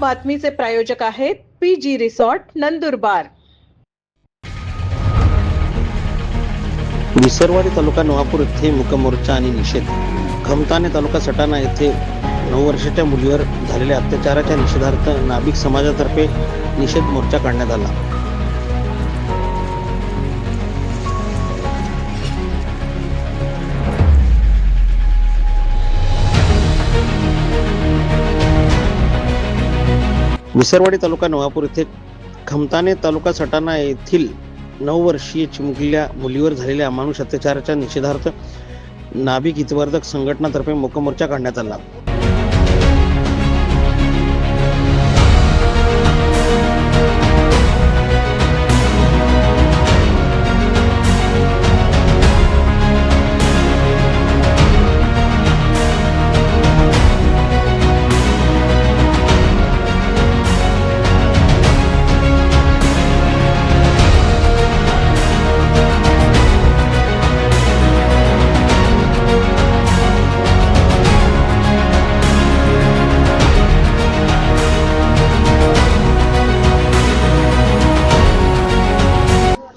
बातमीचे प्रायोजक आहेत P G resort Nandurbar. Visarwadi taluka Navapur येथे मुकमोर्चा आणि निषेध. खमताने तालुका सटाणा येथे नऊ वर्षाच्या मुलीवर झालेल्या अत्याचाराच्या निषेधार्थ नाभिक समाजातर्फे निषेध मोर्चा काढण्यात आला. विसरवाडी तालुका नवापूर येथे खमताने तालुका सटाणा येथील नऊ वर्षीय चिमुकल्या मुलीवर झालेल्या अमानुष अत्याचाराच्या निषेधार्थ नाभिक हितवर्धक संघटनातर्फे मोकमोर्चा काढण्यात आला.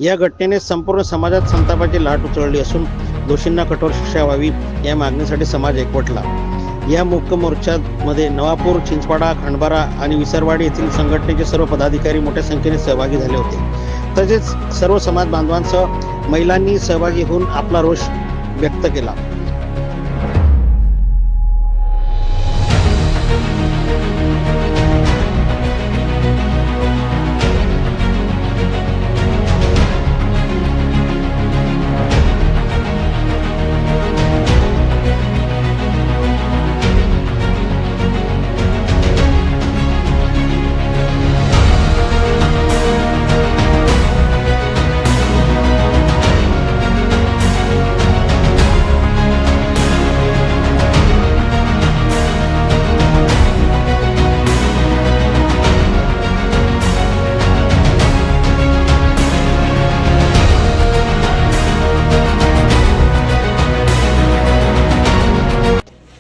या घटनेने संपूर्ण समाजात संतापाची लाट उचलली असून दोषींना कठोर शिक्षा व्हावी या मागणीसाठी समाज एकवटला. या मुख्य मोर्चामध्ये नवापूर चिंचवाडा खंडबारा आणि विसरवाडी येथील संघटनेचे सर्व पदाधिकारी मोठ्या संख्येने सहभागी झाले होते. तसेच सर्व समाज बांधवांसह महिलांनी सहभागी होऊन आपला रोष व्यक्त केला.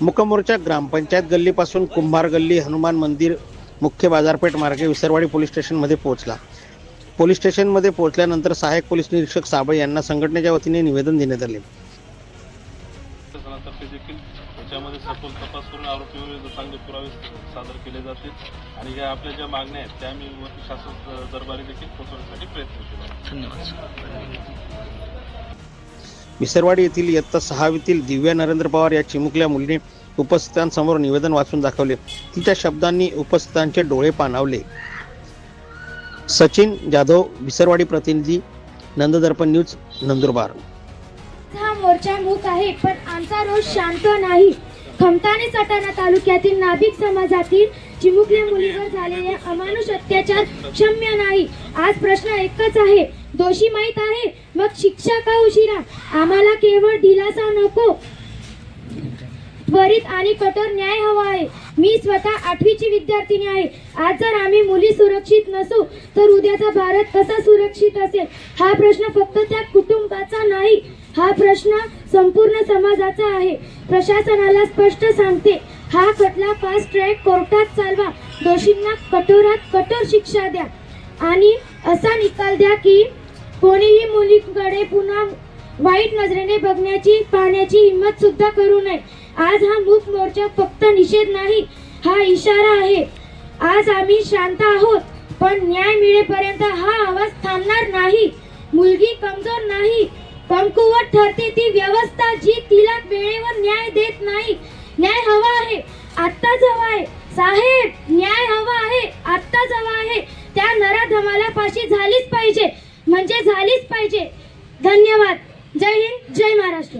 मुकमोर्चा ग्रामपंचायत गल्लीपासून कुंभार गल्ली हनुमान मंदिर मुख्य बाजारपेठ मार्गे विसरवाडी पोलीस स्टेशनमध्ये पोहोचला. पोलीस स्टेशनमध्ये पोहोचल्यानंतर सहाय्यक पोलीस निरीक्षक साबळे यांना संघटनेच्या वतीने निवेदन देण्यात आले. प्रशासनातर्फे देखील याच्यामध्ये सखोल तपास करून आरोपीवर चांगले पुरावे सादर केले जातील आणि ज्या आपल्या ज्या मागण्या आहेत त्या आम्ही वरती शासन दरबारी देखील पोहोचवण्यासाठी प्रयत्न केला. विसरवाडी येथील इयत्ता सहावीतील दिव्या नरेंद्र पवार या चिमुकल्या मुलीने उपस्थितांसमोर निवेदन वाचून दाखवले. तिच्या शब्दांनी उपस्थितांचे डोळे पाणावले. सचिन जाधव विसरवाडी प्रतिनिधी नंददर्पण न्यूज नंदुरबार. हा मोर्चा मूक आहे पण आमचा रोष शांत नाही. खमताने सटाणा तालुक्यातील नाभिक समाजातील चिमुकल्या मुलीवर झालेल्या अमानुष अत्याचार क्षम्य नाही. आज प्रश्न एकच आहे. दोषी माहीत आहे? मग शिक्षा का उशिरा? आम्हाला केवळ दिलासा नको. त्वरित आणि कठोर न्याय हवा आहे. मी स्वतः आठवीची विद्यार्थिनी आहे. आज जर आम्ही मुली सुरक्षित नसू तर उद्याचा भारत कसा सुरक्षित असेल? हा प्रश्न फक्त त्या कुटुंबाचा नाही. हा प्रश्न संपूर्ण समाजाचा आहे. प्रशासनाला स्पष्ट सांगते. हा खटला फास्ट ट्रॅक कोर्टात चालवा. दोषींना कठोरात कठोर शिक्षा द्या. आणि असा निकाल द्या की कोणीही मुलीकडे पुन्हा वाईट नजरेने बघण्याची पाहण्याची हिंमत सुद्धा करू नये. आज हा मूक मोर्चा फक्त निषेध नाही हा इशारा आहे. आज आम्ही शांत आहोत पण न्याय मिळेपर्यंत हा आवाज थांबणार नाही. मुलगी कमजोर नाही. कमकुवत ठरते ती व्यवस्था जी तिला वेळेवर न्याय देत नाही. न्याय हवा आहे. आत्ताच हवा आहे. साहेब न्याय हवा आहे. आत्ताच हवा आहे. त्या नराधमाला फाशी झालीच पाहिजे. म्हणजे झालीच पाहिजे. धन्यवाद. जय हिंद जय महाराष्ट्र.